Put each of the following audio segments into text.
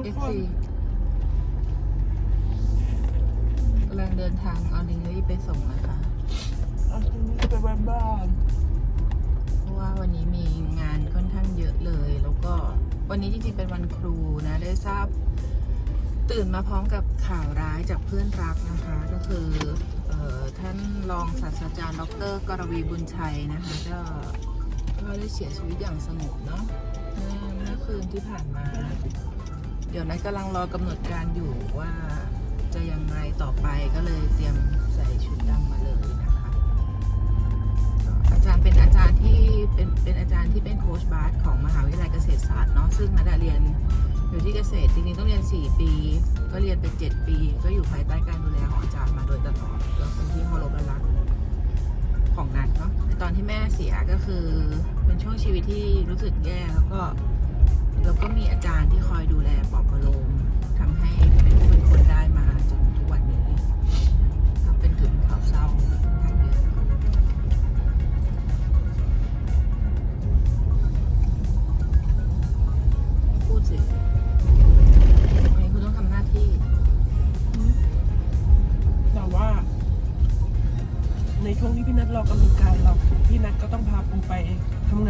ทุก FC คนกำลังเดินทางเอาลิงลี่ไปส่งนะคะเอาทีนี้ไปบ้านบ้านเพราะว่าวันนี้มีงานค่อนข้างเยอะเลย แล้วก็วันนี้จริงๆเป็นวันครูนะได้ทราบ ตื่นมาพร้อมกับข่าวร้ายจากเพื่อนรักนะคะ ก็คือเออท่านรองศาสตราจารย์ดรกรวีบุญชัยนะคะก็ก็ได้เสียชีวิตอย่างสงบเนาะเมื่อเมื่อคืนที่ผ่านมา เดี๋ยวนัทกำลังรอกำหนดการอยู่ว่าจะยังไงต่อไปก็เลยเตรียมใส่ชุดดำมาเลยนะคะอาจารย์เป็นอาจารย์ที่เป็นเป็นอาจารย์ที่เป็นโค้ชบาสของมหาวิทยาลัยเกษตรศาสตร์เนาะซึ่งนัดเรียนอยู่ที่เกษตรจริงๆต้องเรียน 4 ปี ก็เรียนไป 7 ปี ก็อยู่ภายใต้การดูแลของอาจารย์มาโดยตลอดก็เป็นที่เคารพและรักของนัดเนาะในตอนที่แม่เสียก็คือเป็นช่วงชีวิตที่รู้สึกแย่แล้ว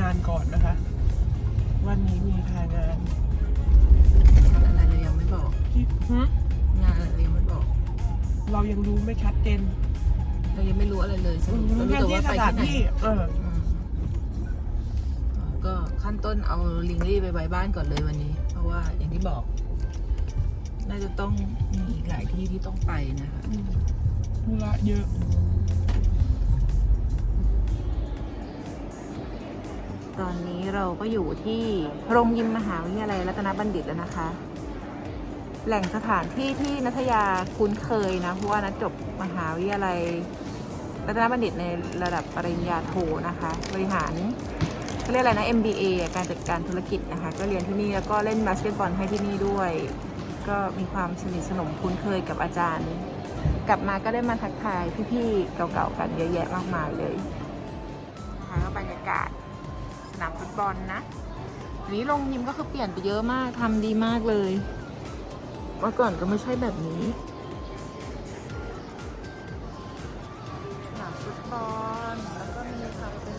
ทำงานก่อนนะคะ วันนี้มีพางานงานอะไรเรายังไม่บอก ที่หึงานอะไรเรายังไม่บอก เรายังรู้ไม่ชัดเจนเรายังไม่รู้อะไรเลยสรุปเรารู้รู้แค่แต่ที่ว่าสไปถานที่ไหนที่เออ อืมอ๋อก็ขั้นต้นเอาลิงลี่ไปไว้บ้านก่อนเลยวันนี้ เพราะว่าอย่างที่บอก น่าจะต้องมีอีกหลายที่ที่ต้องไปนะคะ ธุระเยอะ ตอนนี้เราก็อยู่ที่โรงยิมมหาวิทยาลัยรัตนบัณฑิตแล้วนะคะ แหล่งสถานที่ที่นัทยาคุ้นเคยนะ เพราะว่านัทจบมหาวิทยาลัยรัตนบัณฑิตในระดับปริญญาโทนะคะ บริหารเขาเรียกอะไรนะ MBA การจัดการธุรกิจนะคะ ก็เรียนที่นี่แล้วก็เล่นบาสเกตบอลให้ที่นี่ด้วย ก็มีความสนิทสนมคุ้นเคยกับอาจารย์ กลับมาก็ได้มาทักทายพี่ๆเก่าๆกันเยอะแยะมากมายเลยนะคะบรรยากาศ นามฟุตบอลนะอันนี้ลงยิมก็คือเปลี่ยนไปเยอะมากทำดีมากเลยเมื่อก่อนก็ไม่ใช่แบบนี้สนามฟุตบอลแล้วก็มีทำเป็น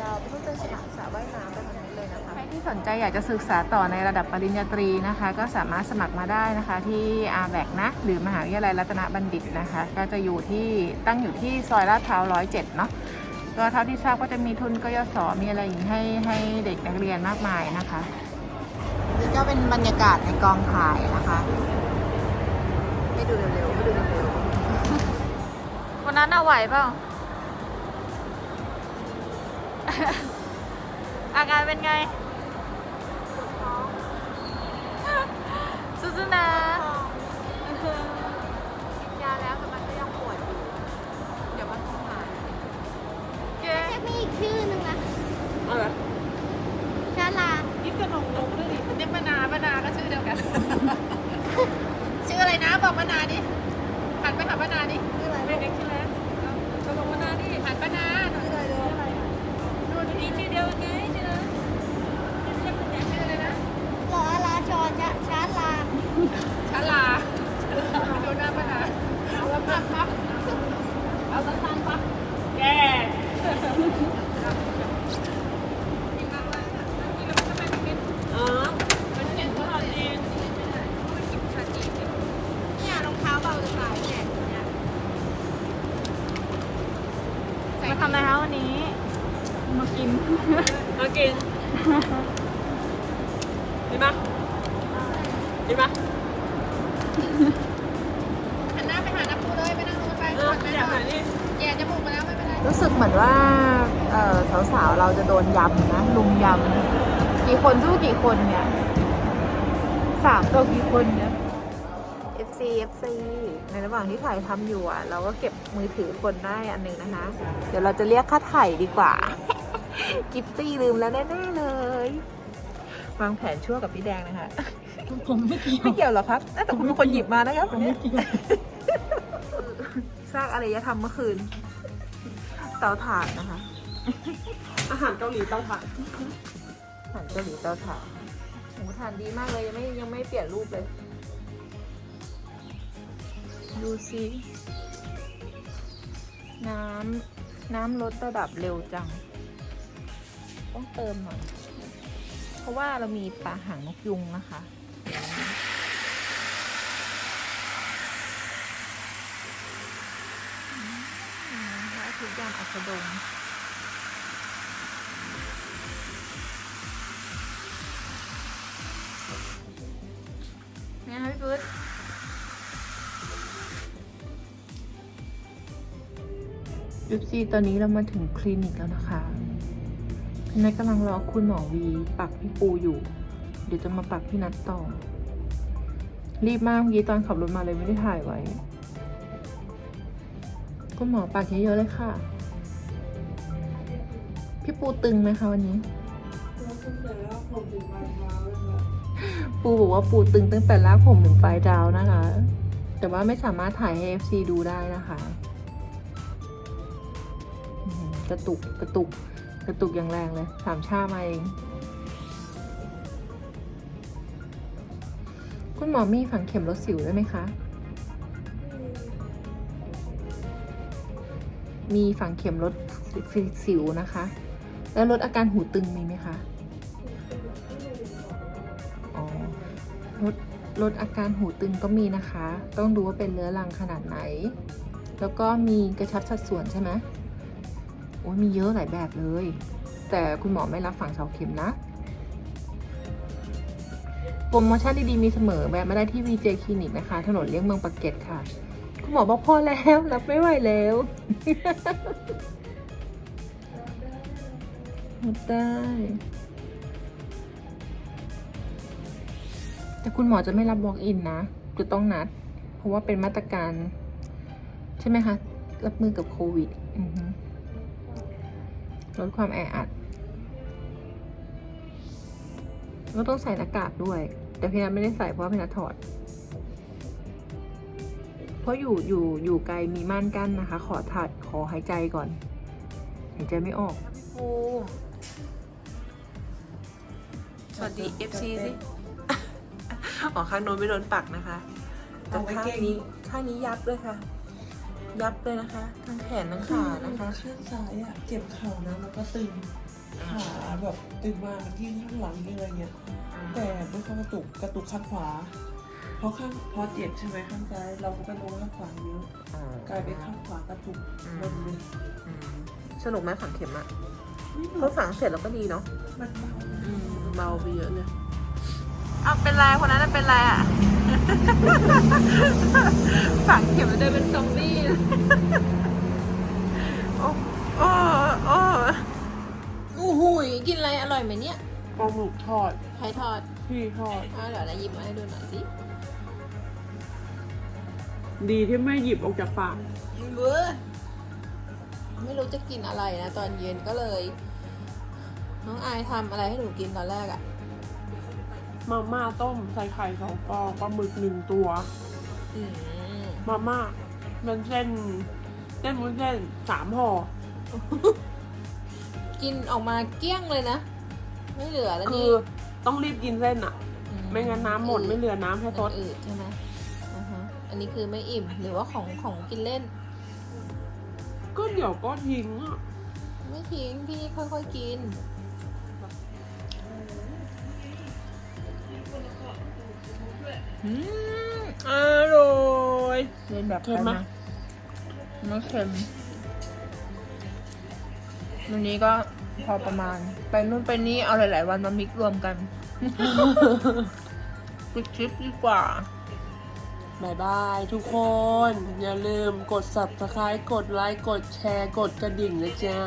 ยาวเพื่อเป็นสนามสระว่ายน้ำแบบนี้เลยนะคะใครที่สนใจอยากจะศึกษาต่อในระดับปริญญาตรีนะคะ ก็สามารถสมัครมาได้นะคะที่ r b a c นะหรือมหาวิทยาลัยรัตนบัณฑิตนะคะ ก็จะอยู่ที่ตั้งอยู่ที่ซอยลาดพร้าวร้อยเจ็ดเนาะ ก็เท่าที่ทราบก็จะมีทุนกยศมีอะไรอย่างนี้ให้ให้เด็กนักเรียนมากมายนะคะนี่ก็เป็นบรรยากาศในกองถ่ายนะคะให้ดูเร็วๆให้ดูเร็วๆวันนั้นเอาไหวเปล่าอาการเป็นไงสู้ๆนะ บอกป้านาดิหันไปหาป้านาดิชื่ออะไรไม่ได้คิดอะไร มากิน มากินดีปะดีปะหันหน้าไปหาน้ำปูเลยไปนั่งนู้นไปเอออยากหานี่แย่จมูกมาแล้วไม่เป็นไรรู้สึกเหมือนว่าเออสาวๆ เราจะโดนยำนะลุมยำกี่คนสู้กี่คนเนี่ยสามต่อกี่คนเนี่ย FC FC ในระหว่างที่ถ่ายทำอยู่อะ เราก็เก็บมือถือคนได้อันหนึ่งนะคะ เดี๋ยวเราจะเรียกค่าถ่ายดีกว่า กิฟตี้ลืมแล้วแน่ๆเลย วางแผนชั่วกับพี่แดงนะคะ ผมไม่เกี่ยวไม่เกี่ยวหรอครับ แต่คุณเป็นคนหยิบมานะครับผมไม่เกี่ยวซากอารยธรรมเมื่อคืน เตาถ่านนะคะ อาหารเกาหลีเตาถ่านทารเกาหลีเตาถ่านหมูถ่านดีมากเลยยังไม่ยังไม่เปลี่ยนรูปเลย ดูสิน้ำน้ำลดระดับเร็วจัง ต้องเติมหน่อย เพราะว่าเรามีปลาหางนกยุงนะคะอืมพระอย์ยามอัสดงไงคะพี่ปื๊ดยูซีตอนนี้เรามาถึงคลินิกแล้วนะคะ พี่นัทกำลังรอคุณหมอวีปักพี่ปูอยู่ เดี๋ยวจะมาปักพี่นัทต่อ รีบมากเมื่อกี้ตอนขับรถมาเลยไม่ได้ถ่ายไว้ คุณหมอปักเยอะๆเลยค่ะ พี่ปูตึงไหมคะวันนี้แล้วตั้งแต่รอบผมถึงปลายเท้าเลยค่ะปูบอกว่าปูตึงตั้งแต่ลากผมถึงปลายเท้านะคะ แต่ว่าไม่สามารถถ่ายให้ FC ดูได้นะคะอื้อหือกระตุกกระตุก กระตุกอย่างแรงเลยสามชามาเอง คุณหมอมีฝังเข็มลดสิวได้ไหมคะ มีฝังเข็มลดสิวนะคะ แล้วลดอาการหูตึงมีไหมคะลดลดอาการหูตึงก็มีนะคะ ต้องดูว่าเป็นเรื้อรังขนาดไหน แล้วก็มีกระชับสัดส่วนใช่ไหม อ้ยมีเยอะหลายแบบเลย แต่คุณหมอไม่รับฝังเสาเข็มนะโปรโมชั่นดีๆมีเสมอแบบม่ได้ที่ VJ คลินิกนะคะ ถนนเลี่ยงเมืองปากเกร็ดค่ะ คุณหมอบอกพอแล้วรับไม่ไหวแล้วรับได้แต่คุณหมอจะไม่รับ walk in นะ จะต้องนัด เพราะว่าเป็นมาตรการ ใช่ไหมคะ รับมือกับโควิด อือ ลดความแออัดก็ต้องใส่หน้ากากด้วย แต่พี่นัทไม่ได้ใส่เพราะว่าพี่นัทถอด เพราะอยู่อยู่อยู่ไกลมีม่านกั้นนะคะ ขอถัดขอหายใจก่อนหายใจไม่ออกพี่ปูสวัสดี FC สิอ๋อข้างโน้นไม่โดนปักนะคะแต่เอาไว้ข้างเก่งนี้ข้างนี้ยับเลยค่ะ ยับเลยนะคะ ทั้งแขนทั้งขานะคะข้างซ้ายอะเจ็บเข่านะแล้วก็ตึงขาแบบตึงมากยิ่งข้างหลังยิ่งอะไรเงี้ยแต่ไม่ค่อยกระตุกกระตุกข้างขวาเพราะข้างพอเจ็บใช่ไหมข้างซ้ายเราก็ไปลงข้างขวาเยอะกลายเป็นข้างขวากระตุกอืมมันเลยอืมสนุกไหมฝังเข็มอะไม่เพราะฝังเสร็จแล้วก็ดีเนาะมันเบาอืมเบาไปเยอะเลยเอาเป็นไรคนนั้นเป็นไรอะ ฝังเข็มแล้วเดินเป็นซอมบี้เลยโอ้โอ้โอ้โอ้โหยกินอะไรอร่อยไหมเนี่ยปลาหมึกทอดใครทอดพี่ทอดอ้าวเดี๋ยวนะหยิบมาให้ดูหน่อยสิดีที่ไม่หยิบออกจากปากเบื่อไม่รู้จะกินอะไรนะ ตอนเย็นก็เลย น้องอายทำอะไรให้หนูกินตอนแรกอะ่ะ มาม่าต้มใส่ไข่สองฟองปลาหมึกหนึ่งตัว อืมมาม่ามันเส้น เส้นวุ้นเส้นสามห่อกินออกมาเกลี้ยงเลยนะ ไม่เหลือแล้วคืนี่อต้องรีบกินเส้นอะไม่งั้นน้ำหมดไม่เหลือน้ำให้ทดมันอืดใช่ไหมอ่าฮะอันนี้คือไม่อิ่มหรือว่าของของกินเล่น ก็เดี๋ยวก็ทิ้งอะไม่ทิ้งพี่ค่อยๆกิน อืมอร่อยเล่นแบบเค็มไหม ไม่เค็มวันนี้ก็พอประมาณ ไปนู่นไปนี่เอาหลาย ๆ วันมามิกรวมกันปิดคลิปดีกว่า บายบายทุกคน อย่าลืมกด subscribe กดไลค์ กดแชร์ กดกระดิ่งนะจ๊ะ